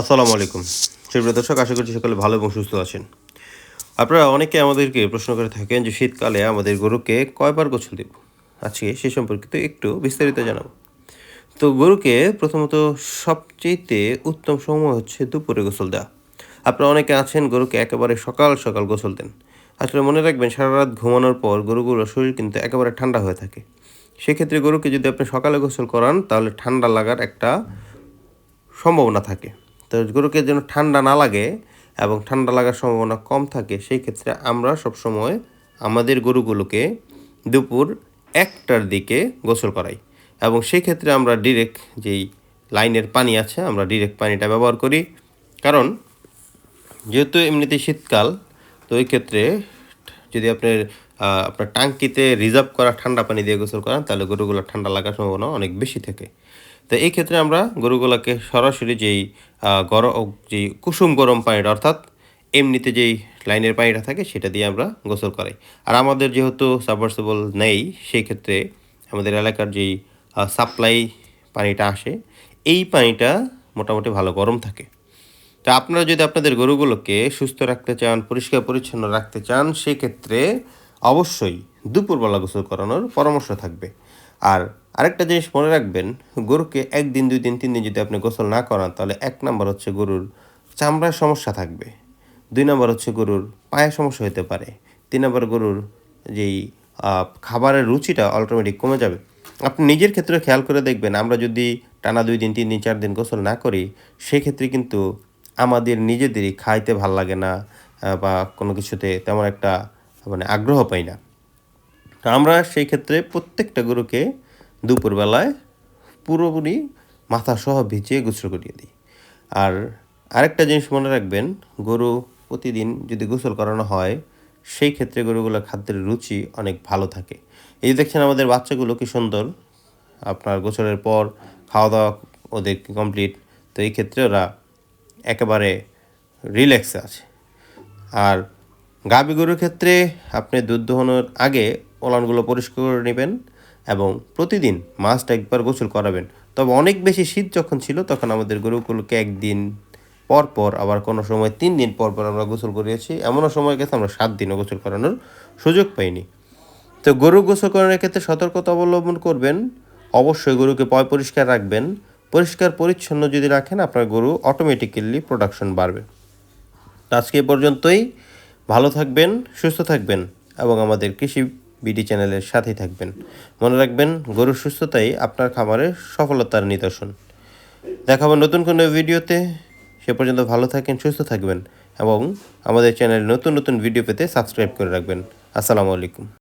আসসালামু আলাইকুম। সুপ্রিয় দর্শক, আশা করছি সকলে ভালো এবং সুস্থ আছেন। আপনারা অনেকে আমাদেরকে প্রশ্ন করে থাকেন যে শীতকালে আমাদের গরুকে কয়বার গোসল দেব? আজকে সে সম্পর্কিত একটু বিস্তারিত জানাব। তো গরুকে প্রথমত সবচেয়েতে উত্তম সময় হচ্ছে দুপুরে গোসল দেওয়া। আপনারা অনেকে আছেন গরুকে একেবারে সকাল সকাল গোসল দেন। আসলে মনে রাখবেন সারা রাত ঘুমানোর পর গরুগুলোর শরীর কিন্তু একেবারে ঠান্ডা হয়ে থাকে। সেক্ষেত্রে গরুকে যদি আপনি সকালে গোসল করান, তাহলে ঠান্ডা লাগার একটা সম্ভাবনা থাকে। তো গরুকে যেন ঠান্ডা না লাগে এবং ঠান্ডা লাগার সম্ভাবনা কম থাকে, সেই ক্ষেত্রে আমরা সবসময় আমাদের গরুগুলোকে দুপুর একটার দিকে গোসল করাই। এবং সেই ক্ষেত্রে আমরা ডিরেক্ট যেই লাইনের পানি আছে, আমরা ডিরেক্ট পানিটা ব্যবহার করি। কারণ যেহেতু এমনিতেই শীতকাল, তো ওই ক্ষেত্রে যদি আপনার আপনার টাঙ্কিতে রিজার্ভ করা ঠান্ডা পানি দিয়ে গোসল করান, তাহলে গরুগুলো ঠান্ডা লাগার সম্ভাবনা অনেক বেশি থাকে। তো এই ক্ষেত্রে আমরা গরুগুলোকে সরাসরি যেই গরম যেই কুসুম গরম পানিটা, অর্থাৎ এমনিতে যেই লাইনের পানিটা থাকে সেটা দিয়ে আমরা গোসল করাই। আর আমাদের যেহেতু সাবমার্সিবল নেই, সেই ক্ষেত্রে আমাদের এলাকার যেই সাপ্লাই পানিটা আসে, এই পানিটা মোটামুটি ভালো গরম থাকে। তো আপনারা যদি আপনাদের গরুগুলোকে সুস্থ রাখতে চান, পরিষ্কার পরিচ্ছন্ন রাখতে চান সেক্ষেত্রে অবশ্যই দুপুরবেলা গোসল করানোর পরামর্শ থাকবে। আর আরেকটা জিনিস মনে রাখবেন, গরুকে একদিন দুই দিন তিন দিন যদি আপনি গোসল না করান, তাহলে এক নাম্বার হচ্ছে গরুর চামড়ার সমস্যা থাকবে। দুই নম্বর হচ্ছে গরুর পায়ে সমস্যা হতে পারে। তিন নম্বর গরুর যেই খাবারের রুচিটা অটোমেটিক কমে যাবে। আপনি নিজের ক্ষেত্রে খেয়াল করে দেখবেন, আমরা যদি টানা দুই দিন, তিন দিন, চার দিন গোসল না করি, সেক্ষেত্রে কিন্তু আমাদের নিজেদেরই খাইতে ভালো লাগে না বা কোনো কিছুতে তেমন একটা মানে আগ্রহ পাই না। আমরা সেই ক্ষেত্রে প্রত্যেকটা গরুকে দুপুরবেলায় পুরোপুরি মাথা সহ ভিজিয়ে গোসল করিয়ে দিই। আর আরেকটা জিনিস মনে রাখবেন, গরু প্রতিদিন যদি গোসল করানো হয়, সেই ক্ষেত্রে গরুগুলোর খাদ্যের রুচি অনেক ভালো থাকে। এই দেখছেন আমাদের বাচ্চাগুলো কি সুন্দর, আপনার গোসলের পর খাওয়া দাওয়া ওদের কমপ্লিট তো এই ক্ষেত্রে ওরা একেবারে রিল্যাক্সে আছে। আর গাভী গরুর ক্ষেত্রে আপনি দুধ দোহানোর আগে ওলানগুলো পরিষ্কার করে নেবেন এবং প্রতিদিন মাস্ট একবার গোসল করাবেন। তবে অনেক বেশি শীত যখন ছিল, তখন আমাদের গরুগুলোকে একদিন পর পর, আবার কোনো সময় তিন দিন পর পর আমরা গোসল করিয়েছি। এমনও সময় গেছে আমরা সাত দিনও গোসল করানোর সুযোগ পাইনি। তো গরু গোসল করানোর ক্ষেত্রে সতর্কতা অবলম্বন করবেন। অবশ্যই গরুকে পয় পরিষ্কার রাখবেন। পরিষ্কার পরিচ্ছন্ন যদি রাখেন, আপনার গরু অটোমেটিক্যালি প্রোডাকশন বাড়বে। আজকে পর্যন্তই। ভালো থাকবেন, সুস্থ থাকবেন এবং আমাদের কৃষি বিডি চ্যানেলের সাথেই থাকবেন। মনে রাখবেন, গরুর সুস্থতাই আপনার খামারের সফলতার নিদর্শন। দেখাবো নতুন কোনো ভিডিওতে। সে পর্যন্ত ভালো থাকেন, সুস্থ থাকবেন এবং আমাদের চ্যানেলে নতুন নতুন ভিডিও পেতে সাবস্ক্রাইব করে রাখবেন। আসসালামু আলাইকুম।